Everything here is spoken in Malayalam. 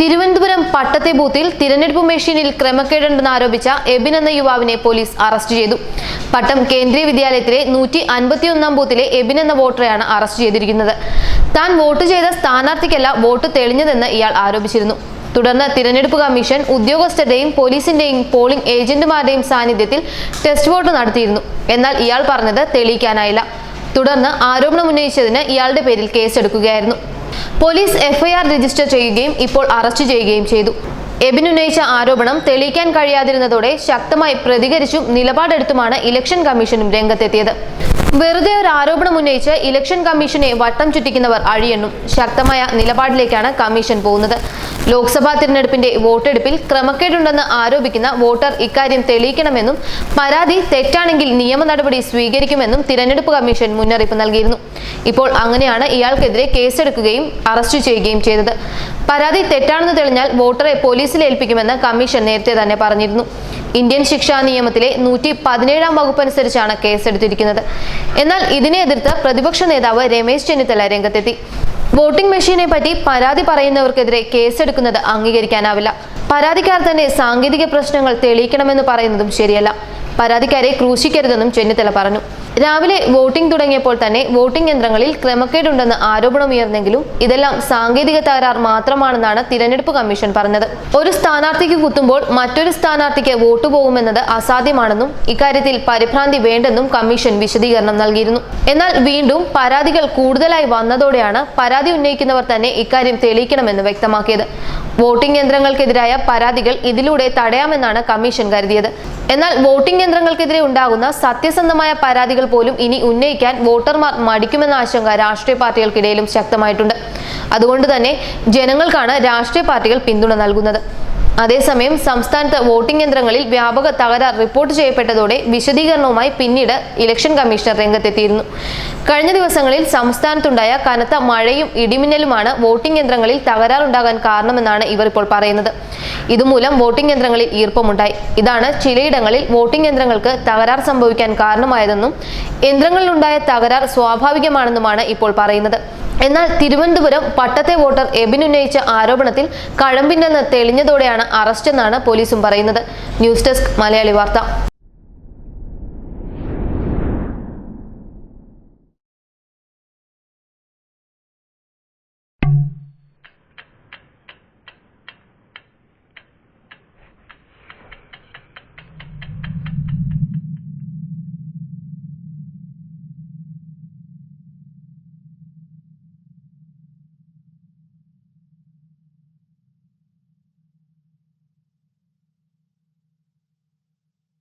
തിരുവനന്തപുരം പട്ടത്തെ ബൂത്തിൽ തിരഞ്ഞെടുപ്പ് മെഷീനിൽ ക്രമക്കേടുണ്ടെന്ന് ആരോപിച്ച എബിൻ എന്ന യുവാവിനെ പോലീസ് അറസ്റ്റ് ചെയ്തു. പട്ടം കേന്ദ്രീയ വിദ്യാലയത്തിലെ നൂറ്റി അൻപത്തിയൊന്നാം ബൂത്തിലെ എബിൻ എന്ന വോട്ടറെയാണ് അറസ്റ്റ് ചെയ്തിരിക്കുന്നത്. താൻ വോട്ട് ചെയ്ത സ്ഥാനാർത്ഥിക്കല്ല വോട്ട് തെളിഞ്ഞതെന്ന് ഇയാൾ ആരോപിച്ചിരുന്നു. തുടർന്ന് തിരഞ്ഞെടുപ്പ് കമ്മീഷൻ ഉദ്യോഗസ്ഥരുടെയും പോലീസിന്റെയും പോളിംഗ് ഏജന്റുമാരുടെയും സാന്നിധ്യത്തിൽ ടെസ്റ്റ് വോട്ട് നടത്തിയിരുന്നു. എന്നാൽ ഇയാൾ പറഞ്ഞത് തെളിയിക്കാനായില്ല. തുടർന്ന് ആരോപണം ഉന്നയിച്ചതിന് ഇയാളുടെ പേരിൽ കേസെടുക്കുകയായിരുന്നു. പോലീസ് എഫ്ഐആർ രജിസ്റ്റർ ചെയ്യുകയും ഇപ്പോൾ അറസ്റ്റ് ചെയ്യുകയും ചെയ്തു. എബിൻ ഉന്നയിച്ച ആരോപണം തെളിയിക്കാൻ കഴിയാതിരുന്നതോടെ ശക്തമായി പ്രതികരിച്ചും നിലപാടെടുത്തുമാണ് ഇലക്ഷൻ കമ്മീഷനും രംഗത്തെത്തിയത്. വെറുതെ ഒരു ആരോപണം ഉന്നയിച്ച് ഇലക്ഷൻ കമ്മീഷനെ വട്ടം ചുറ്റിക്കുന്നവർ അഴിയെണ്ണും. ശക്തമായ നിലപാടിലേക്കാണ് കമ്മീഷൻ പോകുന്നത്. ലോക്സഭാ തിരഞ്ഞെടുപ്പിന്റെ വോട്ടെടുപ്പിൽ ക്രമക്കേടുണ്ടെന്ന് ആരോപിക്കുന്ന വോട്ടർ ഇക്കാര്യം തെളിയിക്കണമെന്നും പരാതി തെറ്റാണെങ്കിൽ നിയമ നടപടി സ്വീകരിക്കുമെന്നും തിരഞ്ഞെടുപ്പ് കമ്മീഷൻ മുന്നറിയിപ്പ് നൽകിയിരുന്നു. ഇപ്പോൾ അങ്ങനെയാണ് ഇയാൾക്കെതിരെ കേസെടുക്കുകയും അറസ്റ്റ് ചെയ്യുകയും ചെയ്തത്. പരാതി തെറ്റാണെന്ന് തെളിഞ്ഞാൽ വോട്ടറെ പോലീസിൽ ഏൽപ്പിക്കുമെന്ന് കമ്മീഷൻ നേരത്തെ തന്നെ പറഞ്ഞിരുന്നു. ഇന്ത്യൻ ശിക്ഷാ നിയമത്തിലെ നൂറ്റി പതിനേഴാം വകുപ്പ് അനുസരിച്ചാണ് കേസെടുത്തിരിക്കുന്നത്. എന്നാൽ ഇതിനെ എതിർത്ത് പ്രതിപക്ഷ നേതാവ് രമേശ് ചെന്നിത്തല രംഗത്തെത്തി. വോട്ടിംഗ് മെഷീനെ പറ്റി പരാതി പറയുന്നവർക്കെതിരെ കേസെടുക്കുന്നത് അംഗീകരിക്കാനാവില്ല. പരാതിക്കാർ തന്നെ സാങ്കേതിക പ്രശ്നങ്ങൾ തെളിയിക്കണമെന്ന് പറയുന്നതും ശരിയല്ല. പരാതിക്കാരെ ക്രൂശിക്കരുതെന്നും ചെന്നിത്തല പറഞ്ഞു. രാവിലെ വോട്ടിംഗ് തുടങ്ങിയപ്പോൾ തന്നെ വോട്ടിംഗ് യന്ത്രങ്ങളിൽ ക്രമക്കേടുണ്ടെന്ന് ആരോപണമുയർന്നെങ്കിലും ഇതെല്ലാം സാങ്കേതിക തകരാർ മാത്രമാണെന്നാണ് തിരഞ്ഞെടുപ്പ് കമ്മീഷൻ പറഞ്ഞത്. ഒരു സ്ഥാനാർത്ഥിക്ക് കുത്തുമ്പോൾ മറ്റൊരു സ്ഥാനാർത്ഥിക്ക് വോട്ട് പോകുമെന്നത് അസാധ്യമാണെന്നും ഇക്കാര്യത്തിൽ പരിഭ്രാന്തി വേണ്ടെന്നും കമ്മീഷൻ വിശദീകരണം നൽകിയിരുന്നു. എന്നാൽ വീണ്ടും പരാതികൾ കൂടുതലായി വന്നതോടെയാണ് പരാതി ഉന്നയിക്കുന്നവർ തന്നെ ഇക്കാര്യം തെളിയിക്കണമെന്ന് വ്യക്തമാക്കിയത്. വോട്ടിംഗ് യന്ത്രങ്ങൾക്കെതിരായ പരാതികൾ ഇതിലൂടെ തടയാമെന്നാണ് കമ്മീഷൻ കരുതിയത്. എന്നാൽ വോട്ടിംഗ് യന്ത്രങ്ങൾക്കെതിരെ ഉണ്ടാകുന്ന സത്യസന്ധമായ പരാതികൾ പോലും ഇനി ഉന്നയിക്കാൻ വോട്ടർമാർ മടിക്കുമെന്ന ആശങ്ക രാഷ്ട്രീയ പാർട്ടികൾക്കിടയിലും ശക്തമായിട്ടുണ്ട്. അതുകൊണ്ട് തന്നെ ജനങ്ങൾക്കാണ് രാഷ്ട്രീയ പാർട്ടികൾ പിന്തുണ നൽകുന്നത്. അതേസമയം സംസ്ഥാനത്ത് വോട്ടിംഗ് യന്ത്രങ്ങളിൽ വ്യാപക തകരാർ റിപ്പോർട്ട് ചെയ്യപ്പെട്ടതോടെ വിശദീകരണവുമായി പിന്നീട് ഇലക്ഷൻ കമ്മീഷണർ രംഗത്തെത്തിയിരുന്നു. കഴിഞ്ഞ ദിവസങ്ങളിൽ സംസ്ഥാനത്തുണ്ടായ കനത്ത മഴയും ഇടിമിന്നലുമാണ് വോട്ടിംഗ് യന്ത്രങ്ങളിൽ തകരാറുണ്ടാകാൻ കാരണമെന്നാണ് ഇവർ ഇപ്പോൾ പറയുന്നത്. ഇതുമൂലം വോട്ടിംഗ് യന്ത്രങ്ങളിൽ ഈർപ്പമുണ്ടായി. ഇതാണ് ചിലയിടങ്ങളിൽ വോട്ടിംഗ് യന്ത്രങ്ങൾക്ക് തകരാർ സംഭവിക്കാൻ കാരണമായതെന്നും യന്ത്രങ്ങളിലുണ്ടായ തകരാർ സ്വാഭാവികമാണെന്നുമാണ് ഇപ്പോൾ പറയുന്നത്. എന്നാൽ തിരുവനന്തപുരം പട്ടത്തെ വോട്ടർ എബിൻ ഉന്നയിച്ച ആരോപണത്തിൽ കഴമ്പില്ലെന്ന് തെളിഞ്ഞതോടെയാണ് അറസ്റ്റ് എന്നാണ് പോലീസും പറയുന്നത്. ന്യൂസ് ഡെസ്ക് മലയാളി വാർത്ത.